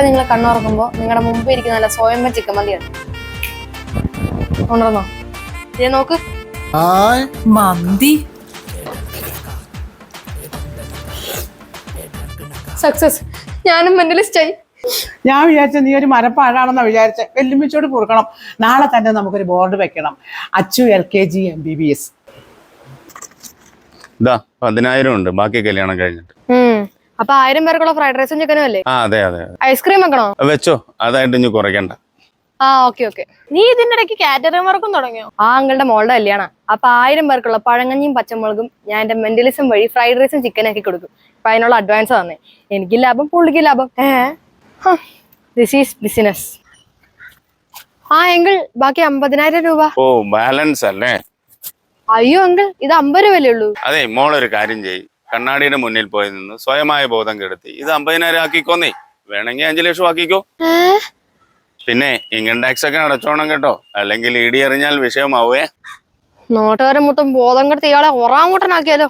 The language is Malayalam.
ഇപ്പൊ നിങ്ങൾ കണ്ണുറക്കുമ്പോ നിങ്ങളുടെ മുമ്പ് ഇരിക്കുന്ന നല്ല സ്വയംഭ ചിക്കൻ മന്തിയാണ്. ഉണർന്നോ? ഇത് നോക്ക്. മന്തി. സക്സസ് ഞാനും മെന്റലിസ്റ്റ് ആയി. ഞാൻ വിചാരിച്ച നീ ഒരു മരപ്പാഴാണെന്ന് വിചാരിച്ച. വെല്ലുമിച്ചോട് കൊടുക്കണം നാളെ തന്നെ നമുക്കൊരു ബോർഡ് വെക്കണം. Achu L K G M B B S ഇതാ പതിനായിരം ഉണ്ട്. ബാക്കി കല്യാണം കഴിഞ്ഞിട്ട്. അപ്പൊ ആയിരം പേർക്കുള്ള ഫ്രൈഡ് റൈസും ചിക്കനും അല്ലേ? ആ അതെ അതെ. ഐസ്ക്രീം വെക്കണോ? വെച്ചോ. അതായിട്ട് ഇനി കുറയ്ക്കണ്ട. ആ ഓക്കെ ഓക്കെ നീ ഇതിന്റെ ഇടയ്ക്ക് കാറ്ററിംഗ് വർക്കും തുടങ്ങിയോ? ആ അങ്ങളുടെ മോളുടെ കല്യാണ. അപ്പൊ ആയിരം പേർക്കുള്ള പഴങ്ങഞ്ഞിയും പച്ചമുളകും ഞാൻ എന്റെ മെന്റലിസം വഴി ഫ്രൈഡ് റൈസും ചിക്കൻ ആക്കി കൊടുക്കും. അപ്പൊ അതിനുള്ള അഡ്വാൻസ് തന്നെ എനിക്ക് ലാഭം പുള്ളിക്ക് ലാഭം. ദിസ് ഈസ് ബിസിനസ് ആ എങ്കിൽ ബാക്കി അമ്പതിനായിരം രൂപ. ഓ ബാലൻസ് അല്ലേ? അയ്യോ അങ്കിൾ ഇത് അമ്പത് രൂപയല്ലേ ഉള്ളൂ? അതെ മോളൊരു കാര്യം ചെയ്യ്. കണ്ണാടിയുടെ മുന്നിൽ പോയി നിന്ന് സ്വയമായ ബോധം കെടുത്തി ഇത് അമ്പതിനായിരം ആക്കിക്കോന്നേ. വേണമെങ്കിൽ അഞ്ചു ലക്ഷം ആക്കിക്കോ പിന്നെ ഇൻകം ടാക്സ് ഒക്കെ അടച്ചോണം കേട്ടോ. അല്ലെങ്കിൽ ഇടി എറിഞ്ഞാൽ വിഷയമാവേ. നോട്ടുകാരൻ മുട്ടും ബോധം കെടുത്തി ഇയാളെ ഒറാങ്ങോട്ടനാക്കിയാലോ